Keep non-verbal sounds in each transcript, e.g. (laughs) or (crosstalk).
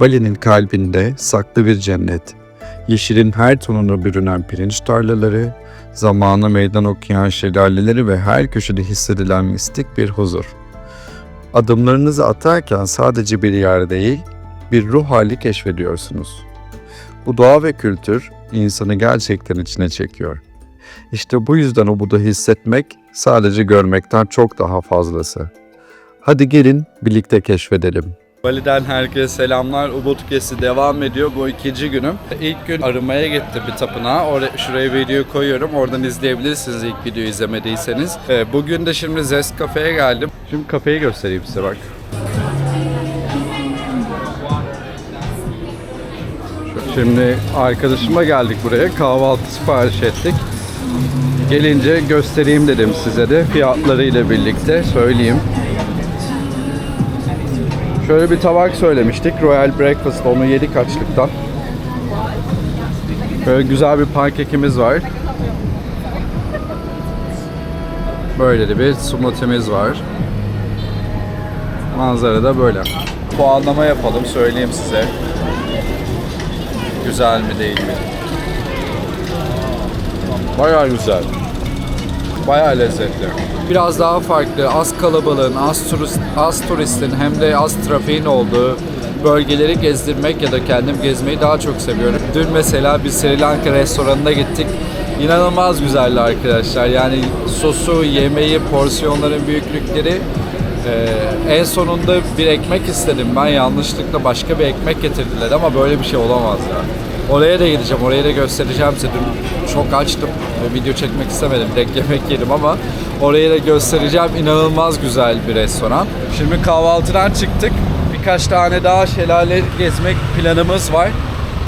Bali'nin kalbinde saklı bir cennet. Yeşilin her tonuna bürünen pirinç tarlaları, zamana meydan okuyan şelaleleri ve her köşede hissedilen mistik bir huzur. Adımlarınızı atarken sadece bir yer değil, bir ruh hali keşfediyorsunuz. Bu doğa ve kültür insanı gerçekten içine çekiyor. İşte bu yüzden Ubud'u hissetmek sadece görmekten çok daha fazlası. Hadi gelin birlikte keşfedelim. Bali'den herkese selamlar. Ubud gezi devam ediyor. Bu ikinci günüm. İlk gün arımaya gittim bir tapınağa. Oraya, şuraya video koyuyorum. Oradan izleyebilirsiniz ilk videoyu izlemediyseniz. Ee, Bugün de şimdi Zest Cafe'ye geldim. Şimdi kafeyi göstereyim size bak. Şimdi arkadaşıma geldik buraya. Kahvaltı sipariş ettik. Gelince göstereyim dedim size de fiyatlarıyla birlikte söyleyeyim. Şöyle bir tabak söylemiştik. Royal Breakfast onu yedik açlıktan. Böyle güzel bir pankekimiz var. Böyle de bir smoothie'miz var. Manzara da böyle. Puanlama yapalım söyleyeyim size. Güzel mi değil mi? Bayağı güzel. Bayağı lezzetli. Biraz daha farklı, az kalabalığın, az, turist, az turistin hem de az trafiğin olduğu bölgeleri gezdirmek ya da kendim gezmeyi daha çok seviyorum. Dün mesela bir Sri Lanka restoranına gittik. İnanılmaz güzeldi arkadaşlar. Yani sosu, yemeği, porsiyonların büyüklükleri ee, en sonunda bir ekmek istedim ben yanlışlıkla başka bir ekmek getirdiler ama böyle bir şey olamaz ya. Oraya da gideceğim, oraya da göstereceğim size. Dün çok açtım video çekmek istemedim. Tek yemek yedim ama oraya da göstereceğim. İnanılmaz güzel bir restoran. Şimdi kahvaltıdan çıktık. Birkaç tane daha şelale gezmek planımız var.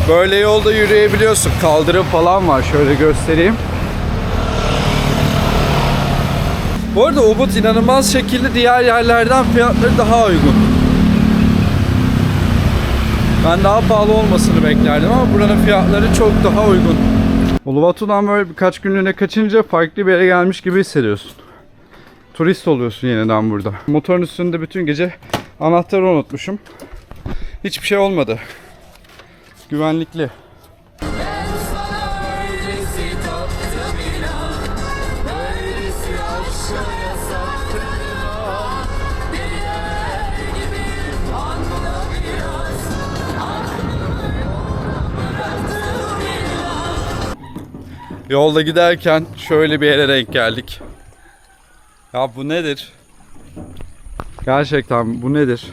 Böyle yolda yürüyebiliyorsun. Kaldırım falan var. Şöyle göstereyim. Bu arada Ubud inanılmaz şekilde diğer yerlerden fiyatları daha uygun. Ben daha pahalı olmasını beklerdim ama buranın fiyatları çok daha uygun. Uluwatu'dan böyle birkaç günlüğüne kaçınca farklı bir yere gelmiş gibi hissediyorsun. Turist oluyorsun yeniden burada. Motorun üstünde bütün gece anahtarı unutmuşum. Hiçbir şey olmadı. Güvenlikli. Yolda giderken şöyle bir yere denk geldik. Ya bu nedir? Gerçekten bu nedir?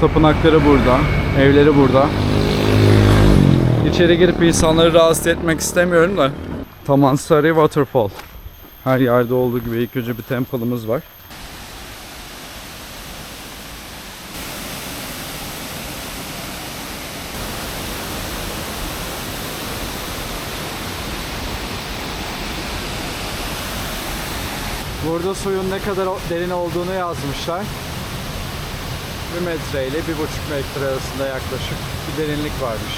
Tapınakları burada, evleri burada. İçeri girip insanları rahatsız etmek istemiyorum da. Tamansari Waterfall. Her yerde olduğu gibi ilk önce bir temple'ımız var. Burada suyun ne kadar derin olduğunu yazmışlar. Bir metre ile bir buçuk metre arasında yaklaşık bir derinlik varmış.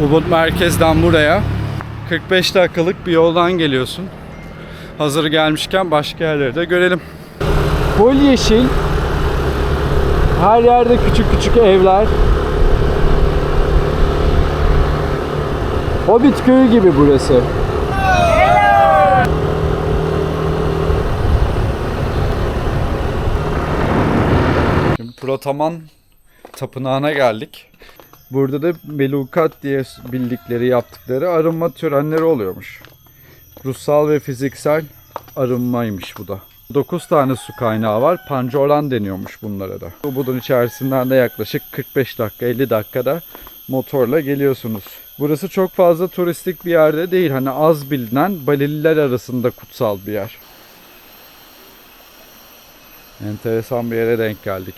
Ubud merkezden buraya 45 dakikalık bir yoldan geliyorsun. Hazır gelmişken başka yerleri de görelim. Full yeşil. Her yerde küçük küçük evler. Hobbit köyü gibi burası. Şimdi Protaman tapınağına geldik. Burada da melukat diye bildikleri yaptıkları arınma törenleri oluyormuş. Ruhsal ve fiziksel arınmaymış bu da. 9 tane su kaynağı var. Pancoran deniyormuş bunlara da. Ubud'un içerisinden de yaklaşık 45 dakika 50 dakikada motorla geliyorsunuz. Burası çok fazla turistik bir yerde değil. Hani az bilinen Balililer arasında kutsal bir yer. Enteresan bir yere denk geldik.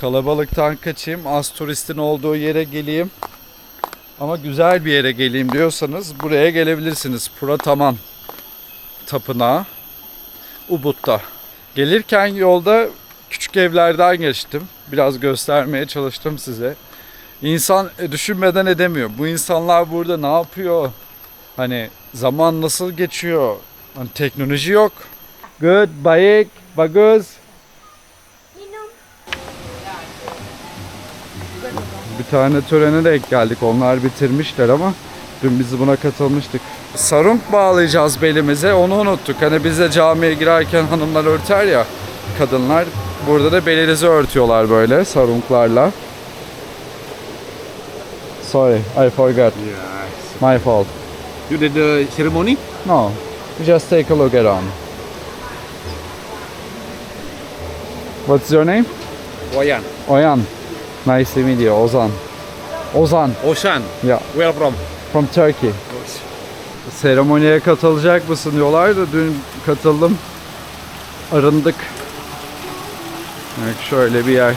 Kalabalıktan kaçayım, az turistin olduğu yere geleyim. Ama güzel bir yere geleyim diyorsanız buraya gelebilirsiniz. Purataman Tapınağı Ubud'da. Gelirken yolda küçük evlerden geçtim. Biraz göstermeye çalıştım size. İnsan e, düşünmeden edemiyor. Bu insanlar burada ne yapıyor? Hani zaman nasıl geçiyor? Lan teknoloji yok. Good, bayık, baguz. Bir tane törene denk geldik. Onlar bitirmişler ama dün biz buna katılmıştık. Sarung bağlayacağız belimize. Onu unuttuk. Hani biz de camiye girerken hanımlar örter ya kadınlar. Burada da belinizi örtüyorlar böyle sarunklarla. Sorry, I forgot. Yes. My fault. You did the ceremony? No, just take a look at on. What's your name? Wayan. Oyan. Nice to meet you. Ozan. Ozan. Oshan. Yeah, Where from? from Turkey. Seremoniye katılacak mısın diyorlar da dün katıldım. Arındık. Evet, şöyle bir yer.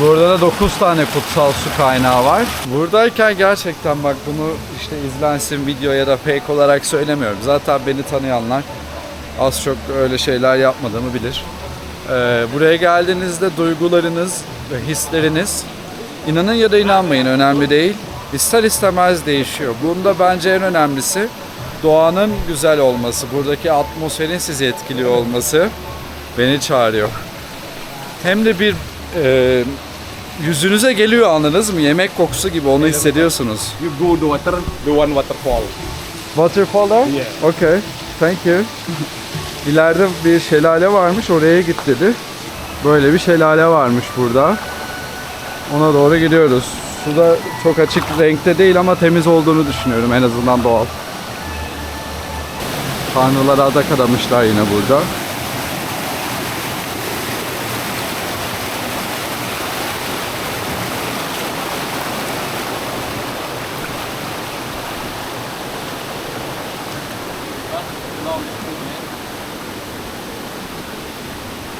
Burada da 9 tane kutsal su kaynağı var. Buradayken gerçekten bak bunu işte izlensin video ya da fake olarak söylemiyorum. Zaten beni tanıyanlar az çok öyle şeyler yapmadığımı bilir. Ee, buraya geldiğinizde duygularınız ve hisleriniz inanın ya da inanmayın önemli değil. İster istemez değişiyor. Bunda bence en önemlisi doğanın güzel olması, buradaki atmosferin sizi etkiliyor olması beni çağırıyor. Hem de bir e, yüzünüze geliyor anladınız mı? Yemek kokusu gibi onu hissediyorsunuz. You go the water, the one waterfall. Waterfall there? Yeah. Okay. Thank you. İleride bir şelale varmış. Oraya git dedi. Böyle bir şelale varmış burada. Ona doğru gidiyoruz. Su da çok açık renkte değil ama temiz olduğunu düşünüyorum. En azından doğal. Tanrılara adak adamışlar yine burada.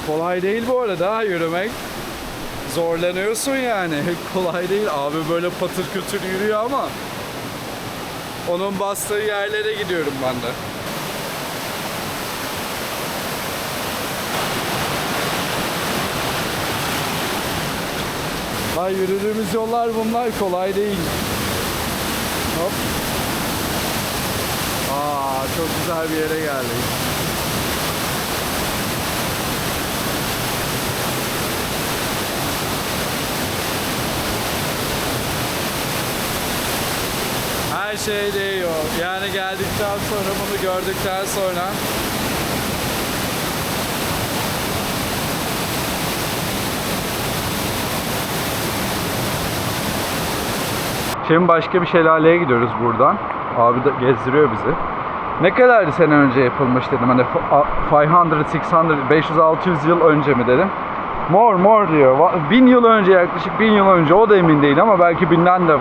Kolay değil bu arada yürümek. Zorlanıyorsun yani. (laughs) Kolay değil. Abi böyle patır kütür yürüyor ama onun bastığı yerlere gidiyorum ben de. Ay yürüdüğümüz yollar bunlar kolay değil. Hop. Aa çok güzel bir yere geldik. Her şey değiyor. Yani geldikten sonra bunu gördükten sonra Şimdi başka bir şelaleye gidiyoruz buradan. Abi de gezdiriyor bizi. Ne kadardı sene önce yapılmış dedim. Hani f- 500, 600, 500, 600 yıl önce mi dedim. More, more diyor. Bin yıl önce yaklaşık bin yıl önce o da emin değil ama belki binden de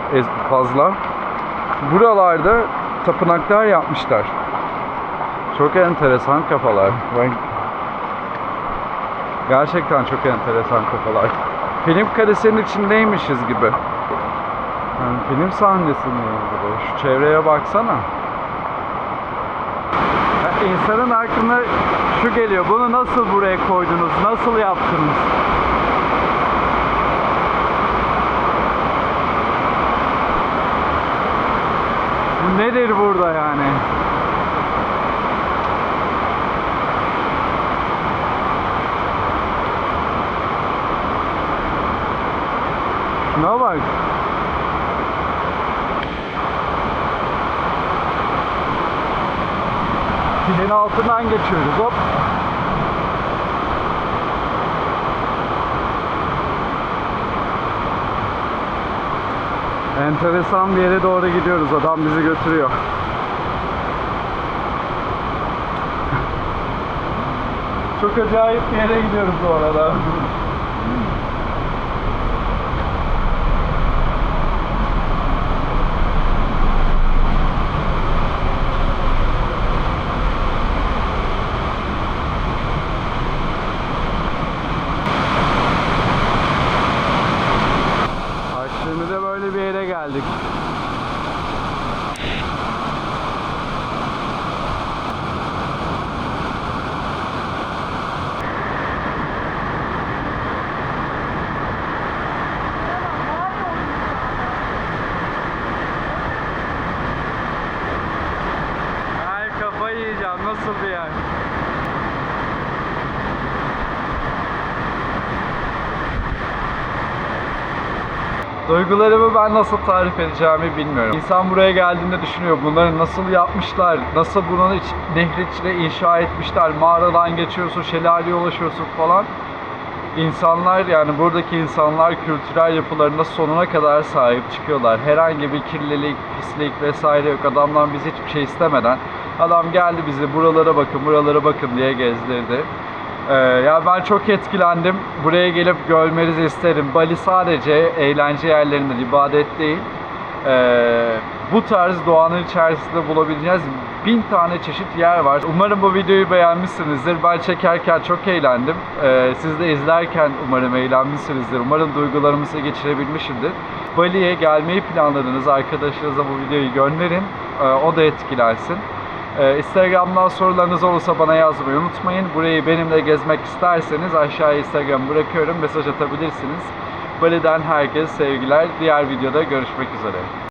fazla. Buralarda tapınaklar yapmışlar. Çok enteresan kafalar. Ben... Gerçekten çok enteresan kafalar. Film karesinin içindeymişiz gibi. Yani film sahnesinden gibi. Şu çevreye baksana. Ya insanın aklına şu geliyor. Bunu nasıl buraya koydunuz? Nasıl yaptınız? Nedir burada yani? Şuna bak. Pilin altından geçiyoruz hop. Enteresan bir yere doğru gidiyoruz. Adam bizi götürüyor. Çok acayip bir yere gidiyoruz bu arada. Açtığımızda böyle bir yere geldik. nasıl bir yer? Duygularımı ben nasıl tarif edeceğimi bilmiyorum. İnsan buraya geldiğinde düşünüyor bunları nasıl yapmışlar, nasıl bunun iç, nehri içine inşa etmişler, mağaradan geçiyorsun, şelaleye ulaşıyorsun falan. İnsanlar yani buradaki insanlar kültürel yapılarında sonuna kadar sahip çıkıyorlar. Herhangi bir kirlilik, pislik vesaire yok. Adamdan biz hiçbir şey istemeden adam geldi bizi buralara bakın, buralara bakın diye gezdirdi. Ee, ya ben çok etkilendim. Buraya gelip görmenizi isterim. Bali sadece eğlence yerlerinden ibadet değil. Ee, bu tarz doğanın içerisinde bulabileceğiniz bin tane çeşit yer var. Umarım bu videoyu beğenmişsinizdir. Ben çekerken çok eğlendim. Ee, siz de izlerken umarım eğlenmişsinizdir. Umarım duygularımı size geçirebilmişimdir. Bali'ye gelmeyi planladığınız arkadaşlarınıza bu videoyu gönderin. Ee, o da etkilensin. Ee, Instagram'dan sorularınız olursa bana yazmayı unutmayın. Burayı benimle gezmek isterseniz aşağıya Instagram bırakıyorum. Mesaj atabilirsiniz. Bali'den herkese sevgiler. Diğer videoda görüşmek üzere.